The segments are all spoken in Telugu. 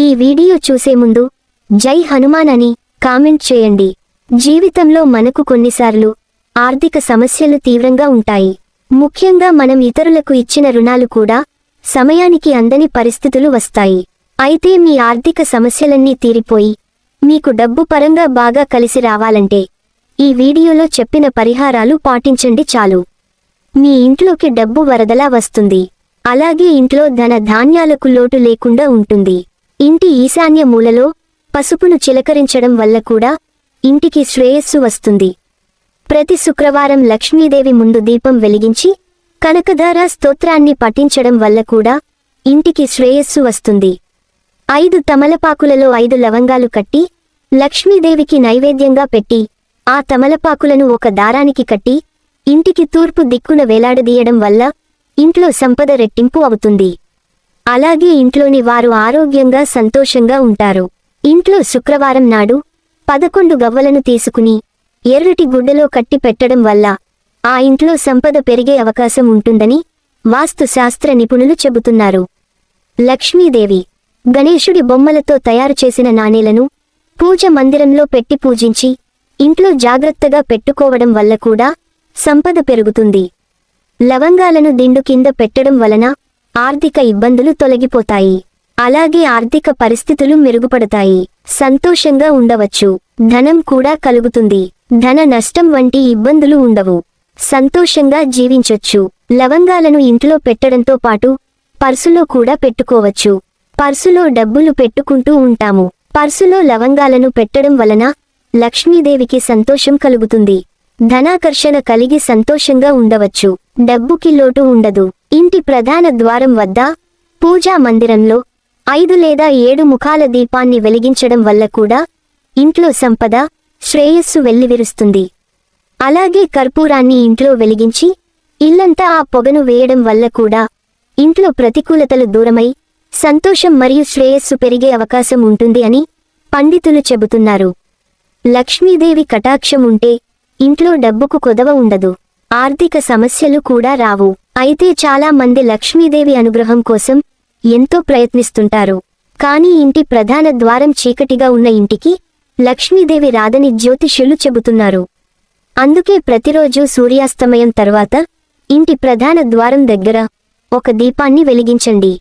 ఈ వీడియో చూసే ముందు జై హనుమాన్ అని కామెంట్ చేయండి. జీవితంలో మనకు కొన్నిసార్లు ఆర్థిక సమస్యలు తీవ్రంగా ఉంటాయి. ముఖ్యంగా మనం ఇతరులకు ఇచ్చిన రుణాలు కూడా సమయానికి అందని పరిస్థితులు వస్తాయి. అయితే మీ ఆర్థిక సమస్యలన్నీ తీరిపోయి మీకు డబ్బు పరంగా బాగా కలిసి రావాలంటే ఈ వీడియోలో చెప్పిన పరిహారాలు పాటించండి చాలు. మీ ఇంట్లోకి డబ్బు వరదలా వస్తుంది. అలాగే ఇంట్లో ధన ధాన్యాలకు లోటు లేకుండా ఉంటుంది. ఇంటి ఈశాన్య మూలలో పసుపును చిలకరించడం వల్ల కూడా ఇంటికి శ్రేయస్సు వస్తుంది. ప్రతి శుక్రవారం లక్ష్మీదేవి ముందు దీపం వెలిగించి కనకధార స్తోత్రాన్ని పఠించడం వల్ల కూడా ఇంటికి శ్రేయస్సు వస్తుంది. ఐదు తమలపాకులలో ఐదు లవంగాలు కట్టి లక్ష్మీదేవికి నైవేద్యంగా పెట్టి ఆ తమలపాకులను ఒక దారానికి కట్టి ఇంటికి తూర్పు దిక్కున వేలాడదీయడం వల్ల ఇంట్లో సంపద రెట్టింపు అవుతుంది. అలాగే ఇంట్లోని వారు ఆరోగ్యంగా సంతోషంగా ఉంటారు. ఇంట్లో శుక్రవారం నాడు పదకొండు గవ్వలను తీసుకుని ఎర్రటి గుడ్డలో కట్టి పెట్టడం వల్ల ఆ ఇంట్లో సంపద పెరిగే అవకాశం ఉంటుందని వాస్తుశాస్త్ర నిపుణులు చెబుతున్నారు. లక్ష్మీదేవి గణేశుడి బొమ్మలతో తయారు చేసిన నాణేలను పూజ మందిరంలో పెట్టి పూజించి ఇంట్లో జాగ్రత్తగా పెట్టుకోవడం వల్ల కూడా సంపద పెరుగుతుంది. లవంగాలను దిండు కింద పెట్టడం వలన ఆర్థిక ఇబ్బందులు తొలగిపోతాయి. అలాగే ఆర్థిక పరిస్థితులు మెరుగుపడతాయి. సంతోషంగా ఉండవచ్చు. ధనం కూడా కలుగుతుంది. ధన నష్టం వంటి ఇబ్బందులు ఉండవు. సంతోషంగా జీవించొచ్చు. లవంగాలను ఇంట్లో పెట్టడంతో పాటు పర్సులో కూడా పెట్టుకోవచ్చు. పర్సులో డబ్బులు పెట్టుకుంటూ ఉంటాము. పర్సులో లవంగాలను పెట్టడం వలన లక్ష్మీదేవికి సంతోషం కలుగుతుంది. ధనాకర్షణ కలిగి సంతోషంగా ఉండవచ్చు. డబ్బుకి లోటు ఉండదు. ఇంటి ప్రధాన ద్వారం వద్ద పూజా మందిరంలో ఐదు లేదా ఏడు ముఖాల దీపాన్ని వెలిగించడం వల్ల కూడా ఇంట్లో సంపద శ్రేయస్సు వెల్లివిరుస్తుంది. అలాగే కర్పూరాన్ని ఇంట్లో వెలిగించి ఇల్లంతా ఆ పొగను వేయడం వల్ల కూడా ఇంట్లో ప్రతికూలతలు దూరమై సంతోషం మరియు శ్రేయస్సు పెరిగే అవకాశం ఉంటుంది అని పండితులు చెబుతున్నారు. లక్ష్మీదేవి కటాక్షం ఉంటే ఇంట్లో డబ్బుకు కొదవ ఉండదు. ఆర్థిక సమస్యలు కూడా రావు. అయితే చాలా మంది లక్ష్మీదేవి అనుగ్రహం కోసం ఎంతో ప్రయత్నిస్తుంటారు. కానీ ఇంటి ప్రధాన ద్వారం చీకటిగా ఉన్న ఇంటికి లక్ష్మీదేవి రాదని జ్యోతిష్యులు చెబుతున్నారు. అందుకే ప్రతిరోజు సూర్యాస్తమయం తర్వాత ఇంటి ప్రధాన ద్వారం దగ్గర ఒక దీపాన్ని వెలిగించండి.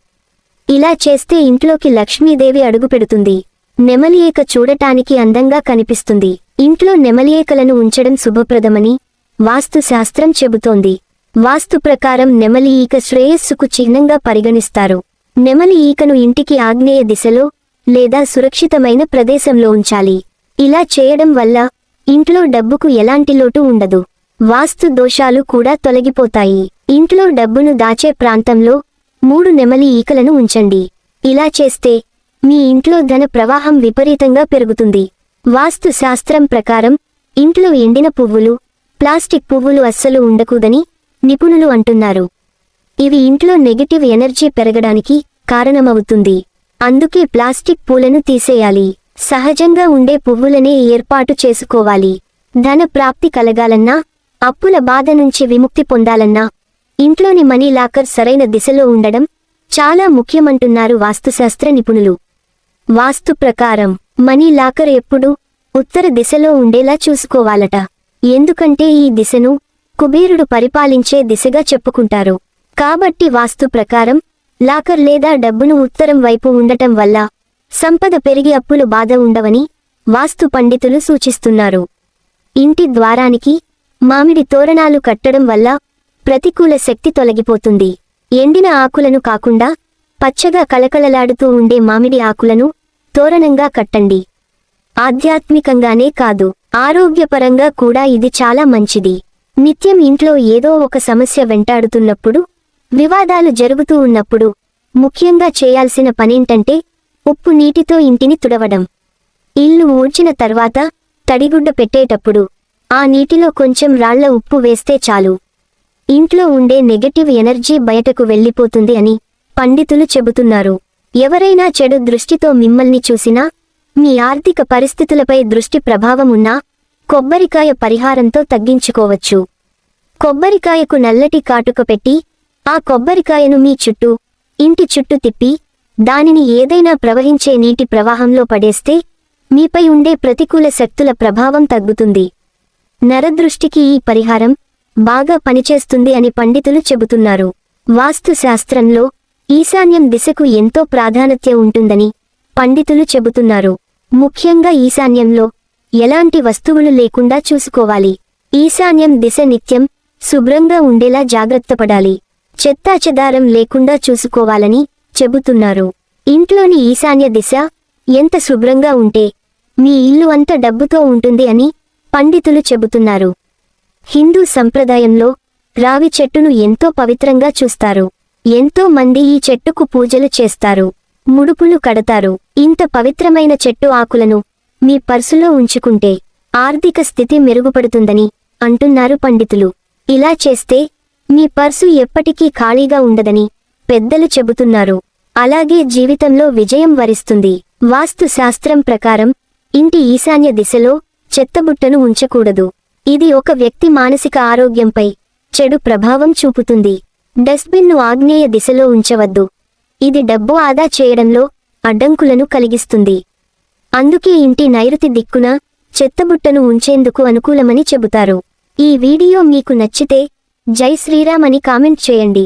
ఇలా చేస్తే ఇంట్లోకి లక్ష్మీదేవి అడుగుపెడుతుంది. నెమలియేక చూడటానికి అందంగా కనిపిస్తుంది. ఇంట్లో నెమలియేకలను ఉంచడం శుభప్రదమని వాస్తుశాస్త్రం చెబుతోంది. వాస్తు ప్రకారం నెమలి ఈక శ్రేయస్సుకు చిహ్నంగా పరిగణిస్తారు. నెమలి ఈకను ఇంటికి ఆగ్నేయ దిశలో లేదా సురక్షితమైన ప్రదేశంలో ఉంచాలి. ఇలా చేయడం వల్ల ఇంట్లో డబ్బుకు ఎలాంటి లోటు ఉండదు. వాస్తు దోషాలు కూడా తొలగిపోతాయి. ఇంట్లో డబ్బును దాచే ప్రాంతంలో మూడు నెమలి ఈకలను ఉంచండి. ఇలా చేస్తే మీ ఇంట్లో ధన ప్రవాహం విపరీతంగా పెరుగుతుంది. వాస్తు శాస్త్రం ప్రకారం ఇంట్లో ఎండిన పువ్వులు ప్లాస్టిక్ పువ్వులు అస్సలు ఉండకూడని నిపుణులు అంటున్నారు. ఇవి ఇంట్లో నెగటివ్ ఎనర్జీ పెరగడానికి కారణమవుతుంది. అందుకే ప్లాస్టిక్ పూలను తీసేయాలి. సహజంగా ఉండే పువ్వులనే ఏర్పాటు చేసుకోవాలి. ధన ప్రాప్తి కలగాలన్నా అప్పుల బాధ నుంచి విముక్తి పొందాలన్నా ఇంట్లోని మనీ లాకర్ సరైన దిశలో ఉండడం చాలా ముఖ్యమంటున్నారు వాస్తుశాస్త్ర నిపుణులు. వాస్తు ప్రకారం మనీ లాకర్ ఎప్పుడూ ఉత్తర దిశలో ఉండేలా చూసుకోవాలట. ఎందుకంటే ఈ దిశను కుబేరుడు పరిపాలించే దిశగా చెప్పుకుంటారు. కాబట్టి వాస్తు ప్రకారం లాకర్ లేదా డబ్బును ఉత్తరం వైపు ఉండటం వల్ల సంపద పెరిగి అప్పులు బాధ ఉండవని వాస్తు పండితులు సూచిస్తున్నారు. ఇంటి ద్వారానికి మామిడి తోరణాలు కట్టడం వల్ల ప్రతికూల శక్తి తొలగిపోతుంది. ఎండిన ఆకులను కాకుండా పచ్చగా కళకళలాడుతూ ఉండే మామిడి ఆకులను తోరణంగా కట్టండి. ఆధ్యాత్మికంగానే కాదు ఆరోగ్యపరంగా కూడా ఇది చాలా మంచిది. నిత్యం ఇంట్లో ఏదో ఒక సమస్య వెంటాడుతున్నప్పుడు వివాదాలు జరుగుతూ ఉన్నప్పుడు ముఖ్యంగా చేయాల్సిన పనేంటంటే ఉప్పు నీటితో ఇంటిని తుడవడం. ఇల్లు ఊడ్చిన తర్వాత తడిగుడ్డ పెట్టేటప్పుడు ఆ నీటిలో కొంచెం రాళ్ళ ఉప్పు వేస్తే చాలు. ఇంట్లో ఉండే నెగటివ్ ఎనర్జీ బయటకు వెళ్ళిపోతుంది అని పండితులు చెబుతున్నారు. ఎవరైనా చెడు దృష్టితో మిమ్మల్ని చూసినా మీ ఆర్థిక పరిస్థితులపై దృష్టి ప్రభావం ఉన్నా కొబ్బరికాయ పరిహారంతో తగ్గించుకోవచ్చు. కొబ్బరికాయకు నల్లటి కాటుక పెట్టి ఆ కొబ్బరికాయను మీ చుట్టూ ఇంటి చుట్టూ తిప్పి దానిని ఏదైనా ప్రవహించే నీటి ప్రవాహంలో పడేస్తే మీపై ఉండే ప్రతికూల శక్తుల ప్రభావం తగ్గుతుంది. నరదృష్టికి ఈ పరిహారం బాగా పనిచేస్తుంది అని పండితులు చెబుతున్నారు. వాస్తుశాస్త్రంలో ఈశాన్యం దిశకు ఎంతో ప్రాధాన్యత ఉంటుందని పండితులు చెబుతున్నారు. ముఖ్యంగా ఈశాన్యంలో ఎలాంటి వస్తువులు లేకుండా చూసుకోవాలి. ఈశాన్యం దిశ నిత్యం శుభ్రంగా ఉండేలా జాగ్రత్తపడాలి. చెత్తాచెదారం లేకుండా చూసుకోవాలని చెబుతున్నారు. ఇంట్లోని ఈశాన్య దిశ ఎంత శుభ్రంగా ఉంటే మీ ఇల్లు అంత డబ్బుతో ఉంటుంది అని పండితులు చెబుతున్నారు. హిందూ సంప్రదాయంలో రావి చెట్టును ఎంతో పవిత్రంగా చూస్తారు. ఎంతో మంది ఈ చెట్టుకు పూజలు చేస్తారు. ముడుపులు కడతారు. ఇంత పవిత్రమైన చెట్టు ఆకులను మీ పర్సులో ఉంచుకుంటే ఆర్థిక స్థితి మెరుగుపడుతుందని అంటున్నారు పండితులు. ఇలా చేస్తే మీ పర్సు ఎప్పటికీ ఖాళీగా ఉండదని పెద్దలు చెబుతున్నారు. అలాగే జీవితంలో విజయం వరిస్తుంది. వాస్తు శాస్త్రం ప్రకారం ఇంటి ఈశాన్య దిశలో చెత్తబుట్టను ఉంచకూడదు. ఇది ఒక వ్యక్తి మానసిక ఆరోగ్యంపై చెడు ప్రభావం చూపుతుంది. డస్ట్బిన్ను ఆగ్నేయ దిశలో ఉంచవద్దు. ఇది డబ్బు ఆదా చేయడంలో అడ్డంకులను కలిగిస్తుంది. అందుకే ఇంటి నైరుతి దిక్కున చెత్తబుట్టను ఉంచేందుకు అనుకూలమని చెబుతారు. ఈ వీడియో మీకు నచ్చితే జై శ్రీరామ్ అని కామెంట్ చేయండి.